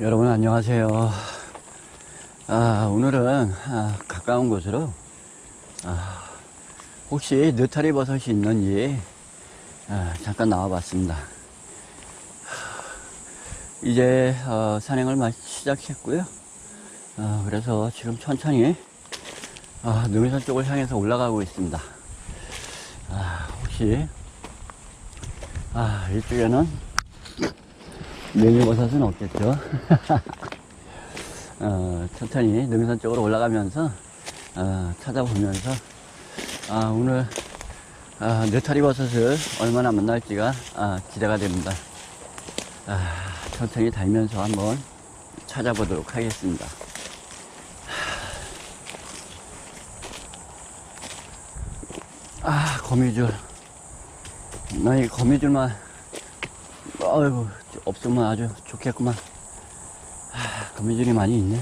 여러분 안녕하세요. 아, 오늘은 아, 가까운 곳으로 아, 혹시 느타리 버섯이 있는지 아, 잠깐 나와봤습니다. 이제 어, 산행을 막 시작했고요. 어, 그래서 지금 천천히 아, 능선 쪽을 향해서 올라가고 있습니다. 아, 혹시 아, 이쪽에는 메뉴버섯은 없겠죠. 어, 천천히 능선 쪽으로 올라가면서 어, 찾아보면서 아, 오늘 아, 느타리 버섯을 얼마나 만날지가 아, 기대가 됩니다. 아, 천천히 달면서 한번 찾아보도록 하겠습니다. 아, 거미줄. 나이 거미줄만, 아이고, 없으면 아주 좋겠구만. 아, 거미줄이 많이 있네.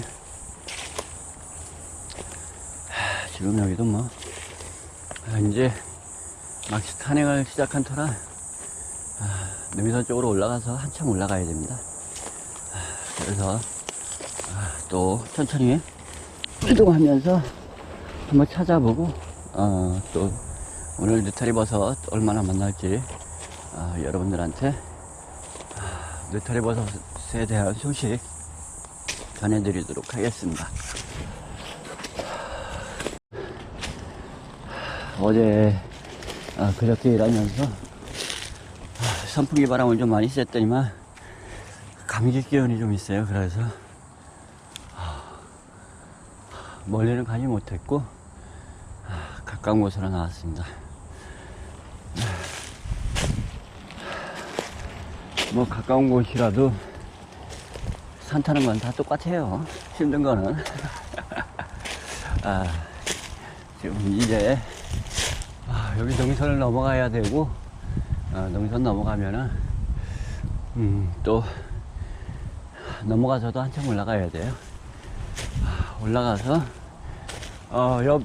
아, 지금 여기도 뭐, 아, 이제 막 산행을 시작한 터라, 아, 능선 쪽으로 올라가서 한참 올라가야 됩니다. 아, 그래서, 아, 또 천천히 이동하면서 한번 찾아보고, 어, 또, 오늘 느타리 버섯 얼마나 만날지 아, 여러분들한테 아, 느타리 버섯에 대한 소식 전해드리도록 하겠습니다. 어제 아, 그저께 일하면서 아, 선풍기 바람을 좀 많이 쐈더니만 감기 기운이 좀 있어요. 그래서 아, 멀리는 가지 못했고 아, 가까운 곳으로 나왔습니다. 뭐 가까운 곳이라도 산 타는 건 다 똑같아요. 힘든 거는. 아, 지금 이제 아, 여기 능선을 넘어가야 되고 아, 능선 넘어가면은 음, 또 넘어가서도 한참 올라가야 돼요. 아, 올라가서 어, 옆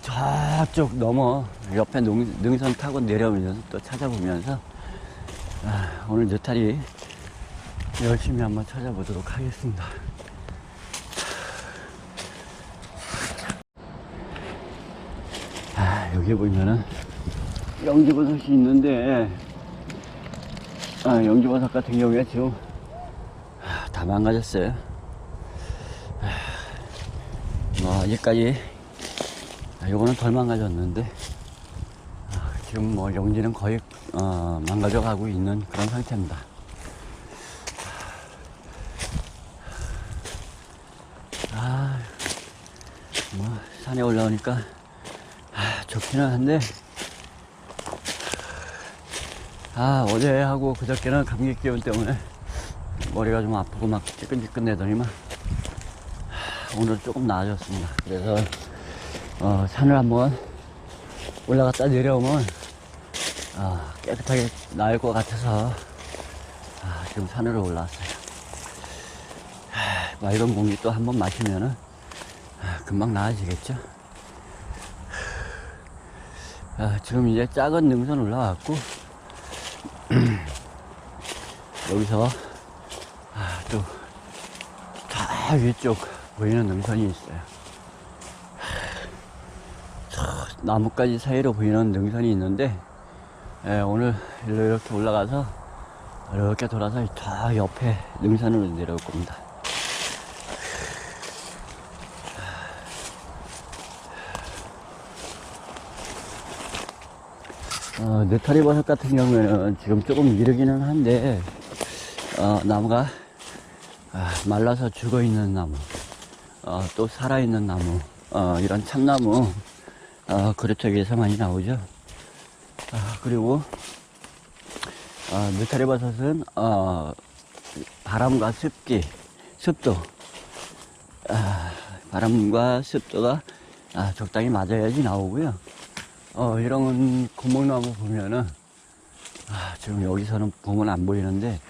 저쪽 넘어 옆에 농, 능선 타고 내려오면서 또 찾아보면서 아, 오늘 느타리 열심히 한번 찾아보도록 하겠습니다. 아, 여기 보면은 영지버섯이 있는데, 아, 영지버섯 같은 경우에 지금 아, 다 망가졌어요. 아, 뭐, 아직까지, 아, 요거는 덜 망가졌는데, 아, 지금 뭐, 영지는 거의, 어, 망가져 가고 있는 그런 상태입니다. 아, 뭐, 산에 올라오니까, 아, 좋기는 한데, 아, 어제하고 그저께는 감기 기운 때문에 머리가 좀 아프고 막 찌끈찌끈대더니만, 하, 오늘 조금 나아졌습니다. 그래서, 어, 산을 한번 올라갔다 내려오면, 아, 깨끗하게 나을 것 같아서, 아, 지금 산으로 올라왔어요. 하, 맑은 공기 또 한번 마시면은, 아, 금방 나아지겠죠? 아, 지금 이제 작은 능선 올라왔고, 여기서, 아, 또, 다 위쪽 보이는 능선이 있어요. 저 나뭇가지 사이로 보이는 능선이 있는데, 예, 오늘 일로 이렇게 올라가서, 이렇게 돌아서 저 옆에 능선으로 내려올 겁니다. 어, 느타리 버섯 같은 경우에는 지금 조금 이르기는 한데, 어, 나무가 아, 말라서 죽어 있는 나무, 어, 또 살아 있는 나무, 어, 이런 참나무, 어, 그루터기에서 많이 나오죠. 아, 그리고, 어, 느타리 버섯은, 어, 바람과 습기, 습도, 아, 바람과 습도가 아, 적당히 맞아야지 나오고요. 어, 이런 구멍나무 보면은, 아, 지금 여기서는 보면 안 보이는데,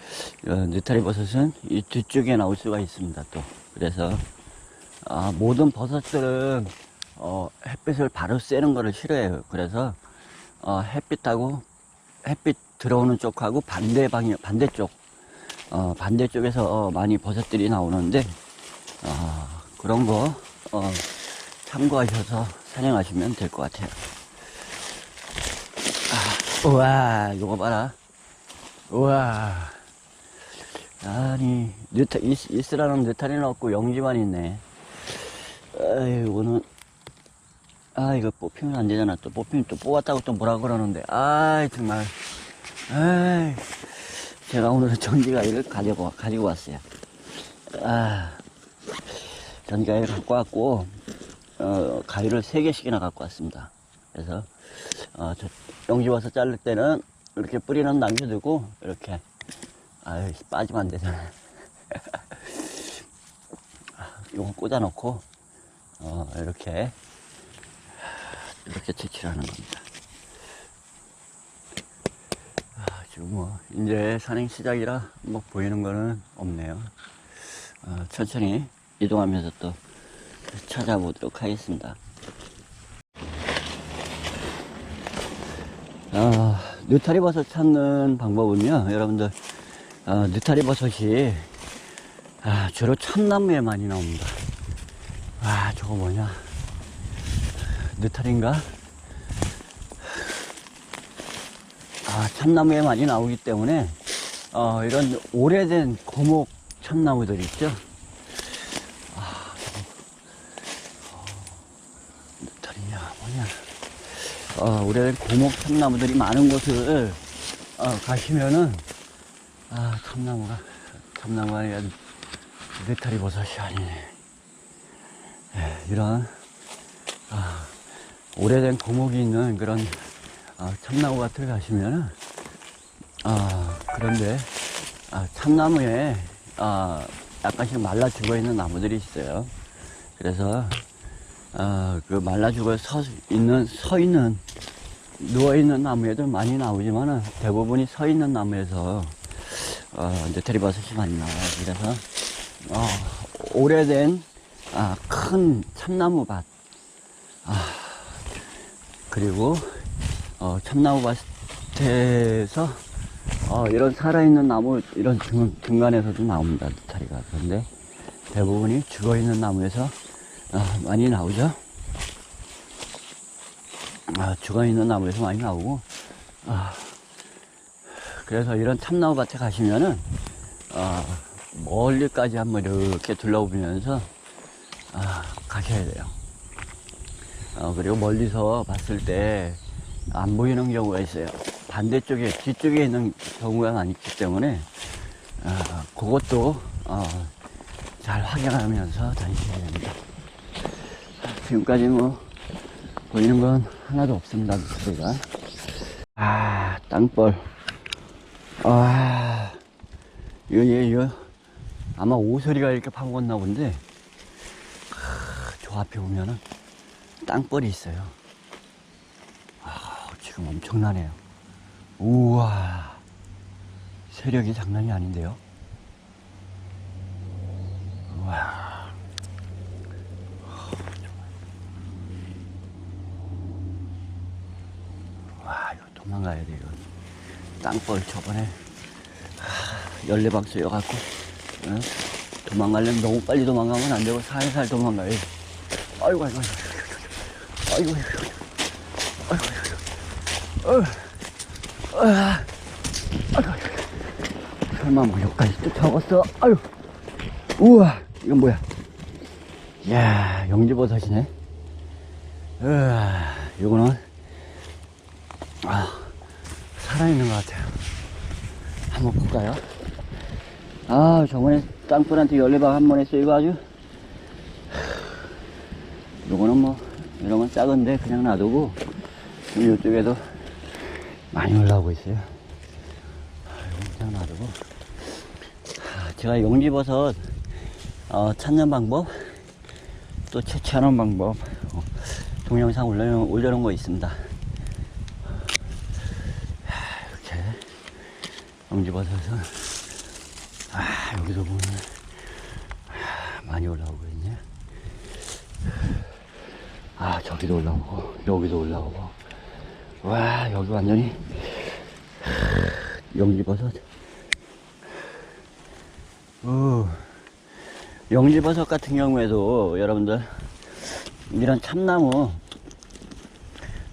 어, 느타리 버섯은 이 뒤쪽에 나올 수가 있습니다, 또. 그래서, 아, 모든 버섯들은, 어, 햇빛을 바로 쐬는 거를 싫어해요. 그래서, 어, 햇빛하고, 햇빛 들어오는 쪽하고 반대 방향, 반대쪽, 어, 반대쪽에서 어, 많이 버섯들이 나오는데, 어, 그런 거, 어, 참고하셔서 사냥하시면 될 것 같아요. 아, 우와, 요거 봐라. 우와. 아니, 느타, 이스, 이스라는 느타리는 없고 영지만 있네. 아이, 이거는, 아, 이거 뽑히면 안 되잖아. 또 뽑히면 또 뽑았다고 또 뭐라 그러는데. 아이, 정말. 아이. 제가 오늘은 전기가위를 가지고, 가지고 왔어요. 아. 전기가위를 갖고 왔고, 어, 가위를 세 개씩이나 갖고 왔습니다. 그래서, 어, 저, 영지 와서 자를 때는 이렇게 뿌리는 남겨두고, 이렇게, 아유, 빠지면 안 되잖아. 요거 꽂아놓고, 어, 이렇게, 이렇게 채취를 하는 겁니다. 아, 지금 뭐, 이제 산행 시작이라 뭐 보이는 거는 없네요. 어, 천천히 이동하면서 또 찾아보도록 하겠습니다. 아, 느타리 버섯 찾는 방법은요, 여러분들, 어, 느타리 버섯이, 아, 주로 참나무에 많이 나옵니다. 와, 저거 뭐냐. 느타리인가? 아, 참나무에 많이 나오기 때문에, 어, 이런 오래된 고목 참나무들 있죠? 아, 어, 느타리냐, 뭐냐. 어, 오래된 고목 참나무들이 많은 곳을, 어, 가시면은, 아, 참나무가, 참나무가 아니라 느타리 버섯이 아니네. 예, 이런, 아, 오래된 고목이 있는 그런 아, 참나무 밭을 가시면은 아 그런데 아, 참나무에 아, 약간씩 말라 죽어 있는 나무들이 있어요. 그래서 아, 그 말라 죽어 서 있는 서 있는 누워 있는 나무에도 많이 나오지만은 대부분이 서 있는 나무에서 어, 이제 대리버섯이 많이 나와요. 그래서 어, 오래된 아, 큰 참나무 밭 그리고 어, 참나무 밭에서 어, 이런 살아있는 나무 이런 중, 중간에서도 나옵니다 느타리가. 그런데 대부분이 죽어있는 나무에서 어, 많이 나오죠. 아, 죽어있는 나무에서 많이 나오고 아, 그래서 이런 참나무 밭에 가시면은 어, 멀리까지 한번 이렇게 둘러보면서 아, 가셔야 돼요 어, 그리고 멀리서 봤을 때 안 보이는 경우가 있어요. 반대쪽에, 뒤쪽에 있는 경우가 많기 때문에, 어, 그것도, 어, 잘 확인하면서 다니셔야 됩니다. 지금까지 뭐, 보이는 건 하나도 없습니다, 소리가. 아, 땅벌. 아, 이거, 얘, 이거, 아마 오소리가 이렇게 파먹었나 본데, 크, 저 앞에 보면은, 땅벌이 있어요. 아, 지금 엄청나네요. 우와. 세력이 장난이 아닌데요. 우와. 도망가야 돼, 이거. 땅벌 저번에, 하, 열네방 쏘여갖고, 응? 도망가려면 너무 빨리 도망가면 안 되고, 살살 도망가야 돼. 아이고, 아이고, 아이고. 아이고, 아이고, 아이고, 아이고, 아이고, 아, 아이고, 설마 뭐 여기까지 쫓아왔어? 아유, 우와, 이건 뭐야? 이야, 영지버섯이네. 으아, 요거는, 아, 살아있는 것 같아요. 한번 볼까요? 아, 저번에 땅굴한테 열네방 한 번에 쏘이고 아주, 요거는 뭐, 이런 건 작은데 그냥 놔두고 이쪽에도 많이 올라오고 있어요. 그냥 놔두고 아, 제가 용지버섯 어, 찾는 방법 또 채취하는 방법 어, 동영상 올려, 올려놓은 거 있습니다. 아, 이렇게 용지버섯은 아 여기도 보면 아, 많이 올라오고 있네. 아, 저기도 올라오고, 여기도 올라오고. 와, 여기 완전히, 영지버섯. 어, 영지버섯 같은 경우에도 여러분들 이런 참나무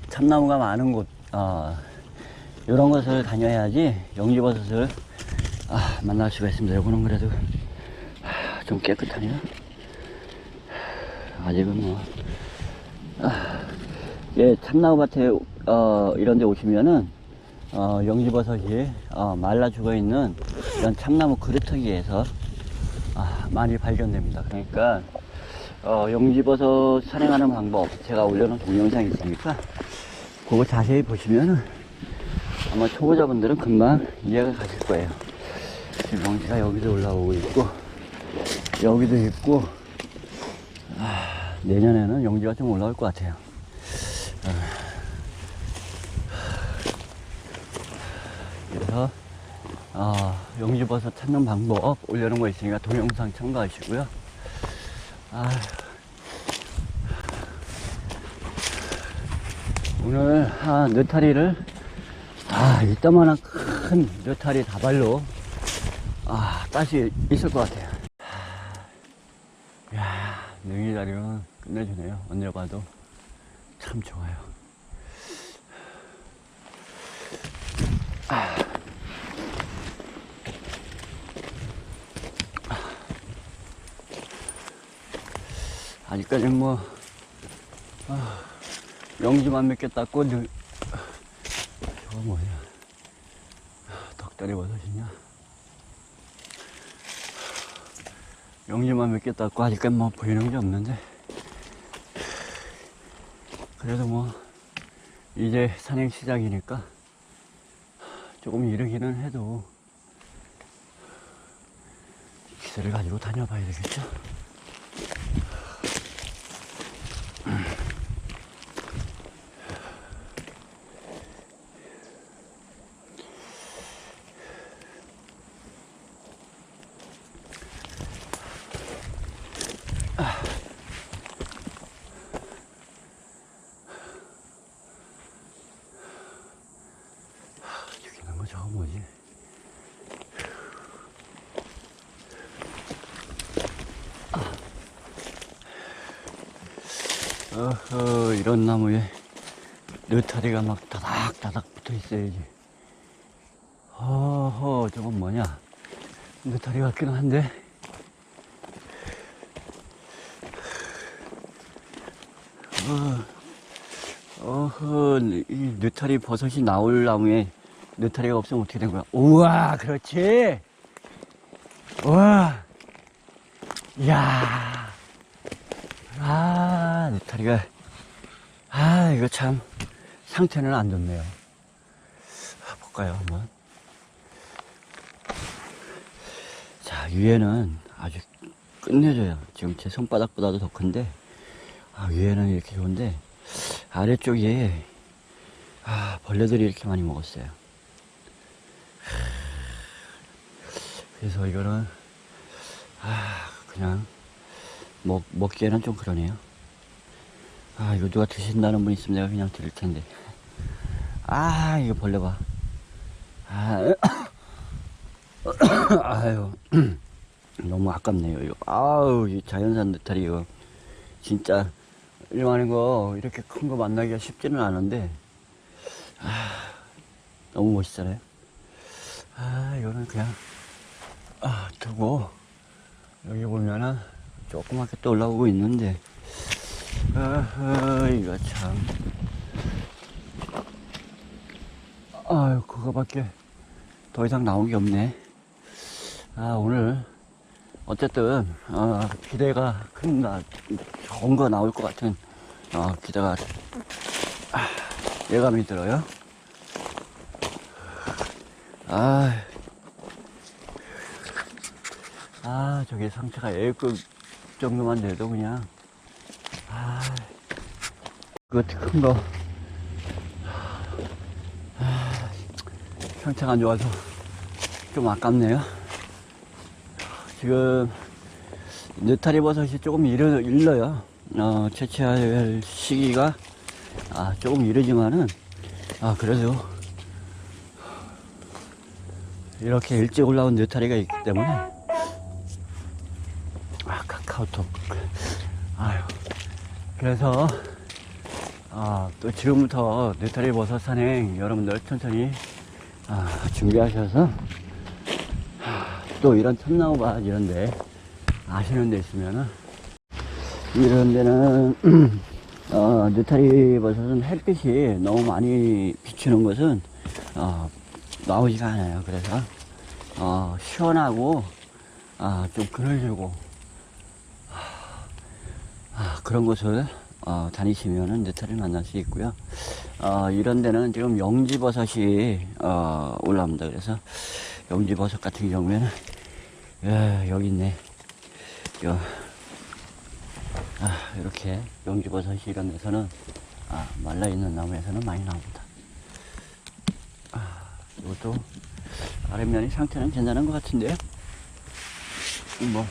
참나무가 많은 곳 어, 이런 곳을 다녀야지 영지버섯을 아, 만날 수가 있습니다. 요거는 그래도 아, 좀 깨끗하네요. 아직은 뭐 아, 예, 참나무밭에 어, 이런 데 오시면은 어, 영지버섯이 어, 말라 죽어 있는 이런 참나무 그루터기에서 아, 많이 발견됩니다. 그러니까 어, 영지버섯 산행하는 방법 제가 올려놓은 동영상이 있으니까 그거 자세히 보시면은 아마 초보자분들은 금방 이해가 가실 거예요. 지금 영지가 여기도 올라오고 있고 여기도 있고 아, 내년에는 영지가 좀 올라올 것 같아요. 그래서 어, 용지버섯 찾는 방법 올려놓은 거 있으니까 동영상 참고하시고요. 아, 오늘 아, 느타리를 아 이따만한 큰 느타리 다발로 아 다시 있을 것 같아요. 야 능이다리는 끝내주네요. 언제 봐도 참 좋아요. 아직까지는 뭐, 아, 영지만 몇개 땄고, 늘, 저거 뭐냐. 덕다리 버섯이냐. 영지만 몇개 땄고, 아직까지 뭐 보이는 게 없는데. 그래도 뭐, 이제 산행 시작이니까, 조금 이르기는 해도, 기세를 가지고 다녀봐야 되겠죠? 뭐지? 어허, 이런 나무에 느타리가 막 다닥다닥 붙어 있어야지. 어허, 저건 뭐냐? 느타리 같기는 한데. 어, 어허, 이 느타리 버섯이 나올 나무에 느타리가 없으면 어떻게 된 거야? 우와, 그렇지. 우와. 이야. 아, 느타리가. 아, 이거 참, 상태는 안 좋네요. 아, 볼까요, 한번. 자, 위에는 아주 끝내줘요. 지금 제 손바닥보다도 더 큰데, 아, 위에는 이렇게 좋은데, 아래쪽에, 아, 벌레들이 이렇게 많이 먹었어요. 그래서 이거는, 아, 그냥, 먹, 먹기에는 좀 그러네요. 아, 이거 누가 드신다는 분 있으면 내가 그냥 드릴 텐데. 아, 이거 벌레 봐. 아, 아유, 너무 아깝네요, 이거. 아우, 이 자연산 느타리 이거. 진짜, 일반인 거, 이렇게 큰 거 만나기가 쉽지는 않은데, 아, 너무 멋있잖아요. 아, 이거는 그냥, 아, 두고, 여기 보면은, 조그맣게 또 올라오고 있는데, 아하, 이거 참. 아유, 그거밖에 더 이상 나온 게 없네. 아, 오늘, 어쨌든, 어, 기대가 큰 날, 좋은 거 나올 것 같은, 어, 기대가, 아, 예감이 들어요. 아, 아, 저게 상체가 A급 정도만 돼도 그냥, 아, 그거 큰 거. 아, 상체가 안 좋아서 좀 아깝네요. 지금, 느타리 버섯이 조금 일러, 일러요. 어, 채취할 시기가, 아, 조금 이르지만은, 아, 그래도, 이렇게 일찍 올라온 느타리가 있기 때문에, 카우톡. 아유. 그래서, 아, 또 지금부터 느타리 버섯 산행 여러분들 천천히, 아, 준비하셔서, 아, 또 이런 참나무밭 이런데 아시는 데 있으면은, 이런 데는, 어, 느타리 버섯은 햇빛이 너무 많이 비추는 것은, 어, 나오지가 않아요. 그래서, 어, 시원하고, 아, 좀 그늘지고, 아, 그런 곳을, 어, 다니시면은 느타리를 만날 수 있고요. 어, 이런 데는 지금 영지버섯이, 어, 올라옵니다. 그래서, 영지버섯 같은 경우에는, 예, 여기 있네. 요, 아, 이렇게 영지버섯이 이런 데서는, 아, 말라있는 나무에서는 많이 나옵니다. 아, 이것도, 아랫면이 상태는 괜찮은 것 같은데요. 뭐,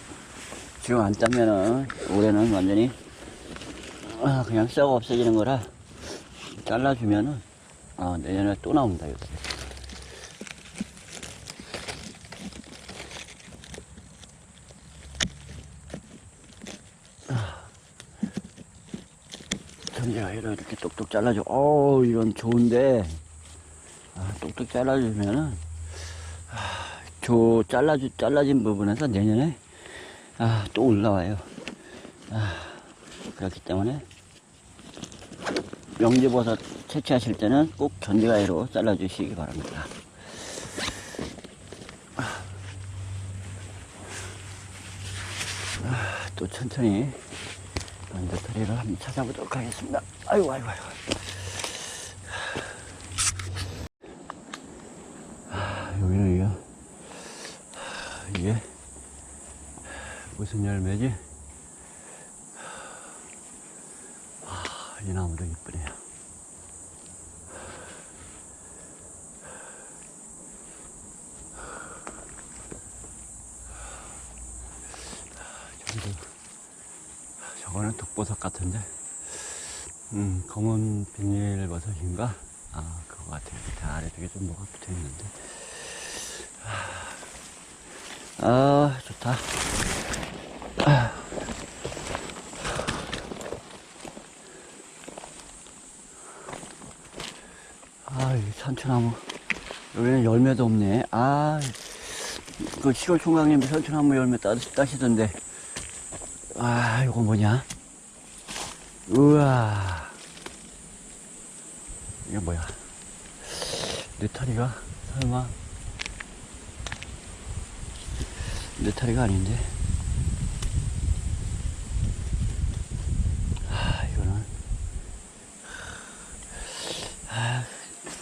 지금 안 따면은, 올해는 완전히, 아, 그냥 썩어 없어지는 거라, 잘라주면은, 아, 내년에 또 나옵니다, 이렇게. 전제가 이렇게 똑똑 잘라줘. 어 이건 좋은데, 아, 똑똑 잘라주면은, 저 잘라주, 잘라진 부분에서 내년에 아, 또 올라와요. 아, 그렇기 때문에 명지버섯 채취하실 때는 꼭 전지가위로 잘라주시기 바랍니다. 아, 또 천천히 언더터리를 한번 찾아보도록 하겠습니다. 아이고, 아이고, 아이고. 아, 여기는 이거 이게 열매지? 아, 이 나무도 이쁘네요. 저기도 저거는 독버섯 같은데, 음, 검은 비닐버섯인가? 아, 그거 같아요. 밑에 아래 쪽에 좀 뭐가 붙어 있는데. 아, 좋다. 아, 이 산초나무. 여기는 열매도 없네. 아, 그 시골 총각님이 산초나무 열매 따, 따시던데. 아, 이거 뭐냐? 우와. 이게 뭐야? 느타리가 설마 느타리가 아닌데. 아, 이거는. 아,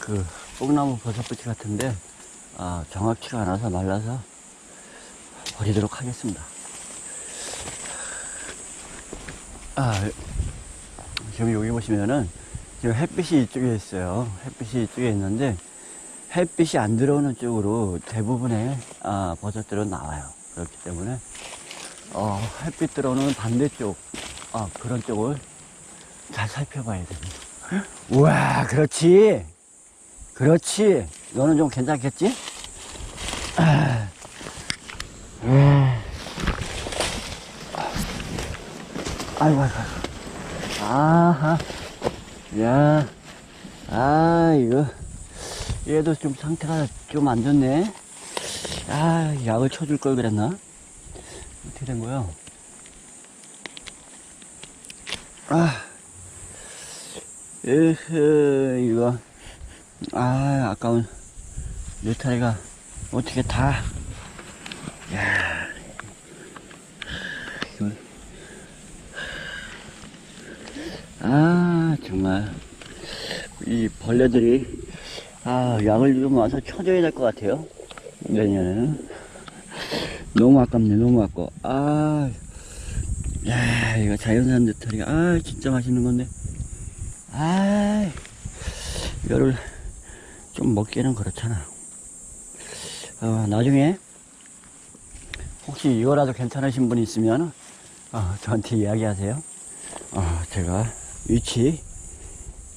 그, 뽕나무 버섯뿌리 같은데, 아, 정확치가 않아서 말라서 버리도록 하겠습니다. 아, 지금 여기 보시면은, 지금 햇빛이 이쪽에 있어요. 햇빛이 이쪽에 있는데, 햇빛이 안 들어오는 쪽으로 대부분의 아, 버섯들은 나와요. 그렇기 때문에 어, 햇빛 들어오는 반대쪽 아, 그런 쪽을 잘 살펴봐야 됩니다. 우와, 그렇지, 그렇지. 너는 좀 괜찮겠지? 아, 아이고, 아이고. 아하, 야, 아, 이거. 얘도 좀 상태가 좀 안 좋네. 아, 약을 쳐줄 걸 그랬나? 어떻게 된 거야? 아, 으흐, 이거. 아, 아까운 느타리가 어떻게 다. 야. 아, 정말. 이 벌레들이 아, 약을 좀 와서 쳐줘야 될 것 같아요. 내년에는. 너무 아깝네, 너무 아까워. 아, 야, 이거 자연산 느타리. 아, 진짜 맛있는 건데. 아, 이거를 좀 먹기에는 그렇잖아. 어, 나중에 혹시 이거라도 괜찮으신 분 있으면 어, 저한테 이야기하세요. 어, 제가 위치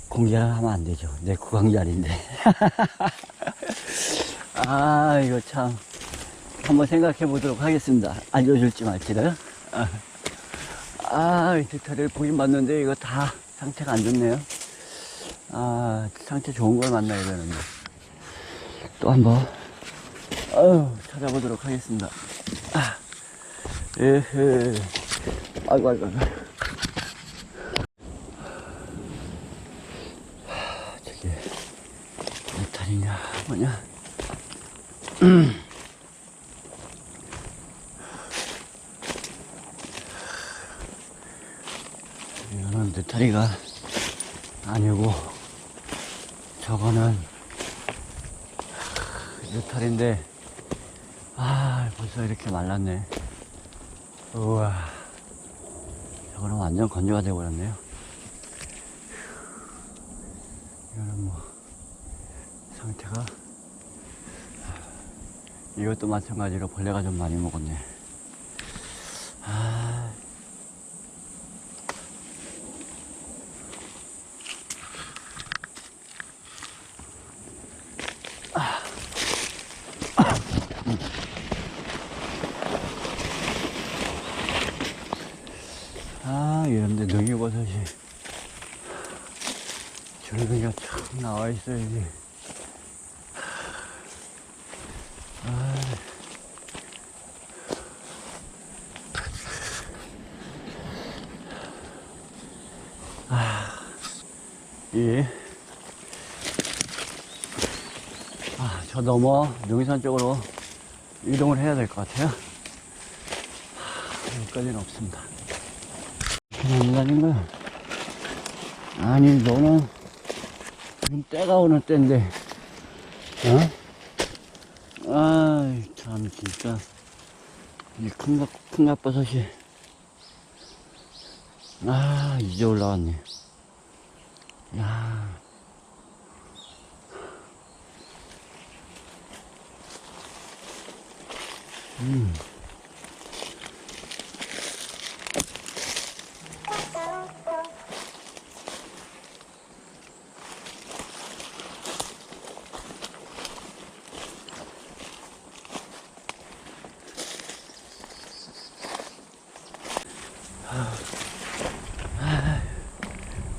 공개를 하면 안 되죠. 내 구강자리인데. 아, 이거 참. 한번 생각해 보도록 하겠습니다. 알려줄지 말지를. 아, 아, 이 느타리를 보긴 봤는데 이거 다 상태가 안 좋네요. 아, 상태 좋은 걸 만나야 되는데. 또 한 번, 어휴, 찾아보도록 하겠습니다. 아, 에헤. 아이고, 아이고, 아이고. 하, 저게, 느타리냐, 뭐냐. 이거는 느타리가 아니고 저거는 느타리인데 아 벌써 이렇게 말랐네 우와 저거는 완전 건조가 되어 버렸네요 이거는 뭐 상태가. 이것도 마찬가지로 벌레가 좀 많이 먹었네 아 아, 이런데 능이버섯이 줄기가 쫙 나와 있어야지. 아. 아, 예. 아, 저 넘어 능이산 쪽으로 이동을 해야 될 것 같아요. 하, 여기까지는 없습니다. 거야. 아니, 너는 지금 때가 오는 때인데, 어? 아이, 참, 진짜. 이 큰, 가, 큰 갓버섯이. 아, 이제 올라왔네. 야. 음.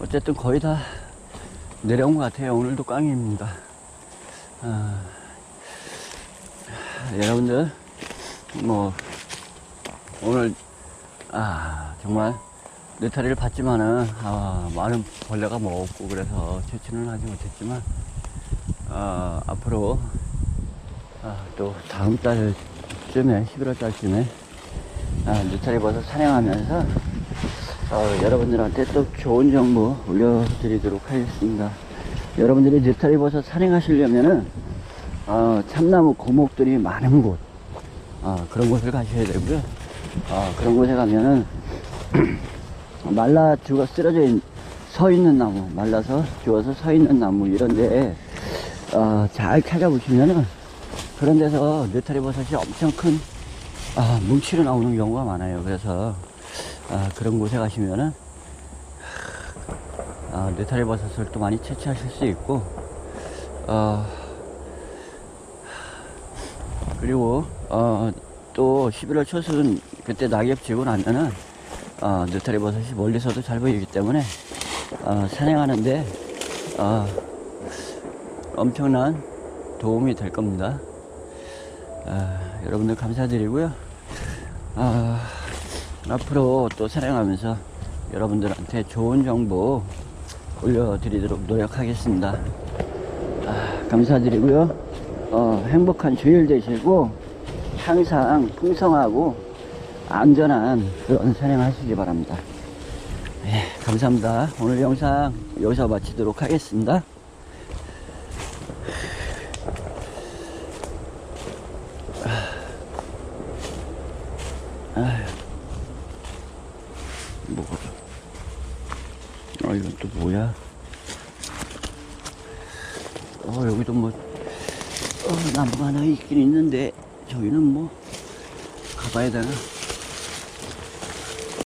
어쨌든 거의 다 내려온 것 같아요. 오늘도 꽝입니다. 아, 여러분들, 뭐, 오늘, 아, 정말, 느타리를 봤지만은, 아, 많은 벌레가 먹었고, 그래서 채취는 하지 못했지만, 아, 앞으로, 아, 또 다음 달쯤에, 11월 달쯤에, 아, 느타리 버섯 사냥하면서, 어, 여러분들한테 또 좋은 정보 올려드리도록 하겠습니다. 여러분들이 느타리 버섯 산행하시려면은, 어, 참나무 고목들이 많은 곳, 어, 그런 곳을 가셔야 되고요. 어, 그런 곳에 가면은, 말라 죽어 쓰러져 있, 서 있는 나무, 말라서 죽어서 서 있는 나무, 이런데, 어, 잘 찾아보시면은, 그런 데서 느타리 버섯이 엄청 큰, 아, 뭉치로 나오는 경우가 많아요. 그래서, 아, 그런 곳에 가시면은 아, 느타리 버섯을 또 많이 채취하실 수 있고 어, 그리고 어, 또 11월 초순 그때 낙엽 지고 나면은 어, 느타리 버섯이 멀리서도 잘 보이기 때문에 어, 산행하는데 어, 엄청난 도움이 될 겁니다. 아, 여러분들 감사드리고요. 아, 앞으로 또 사랑하면서 여러분들한테 좋은 정보 올려드리도록 노력하겠습니다. 아, 감사드리고요. 어, 행복한 주일 되시고 항상 풍성하고 안전한 그런 사냥하시기 바랍니다. 예, 감사합니다. 오늘 영상 여기서 마치도록 하겠습니다.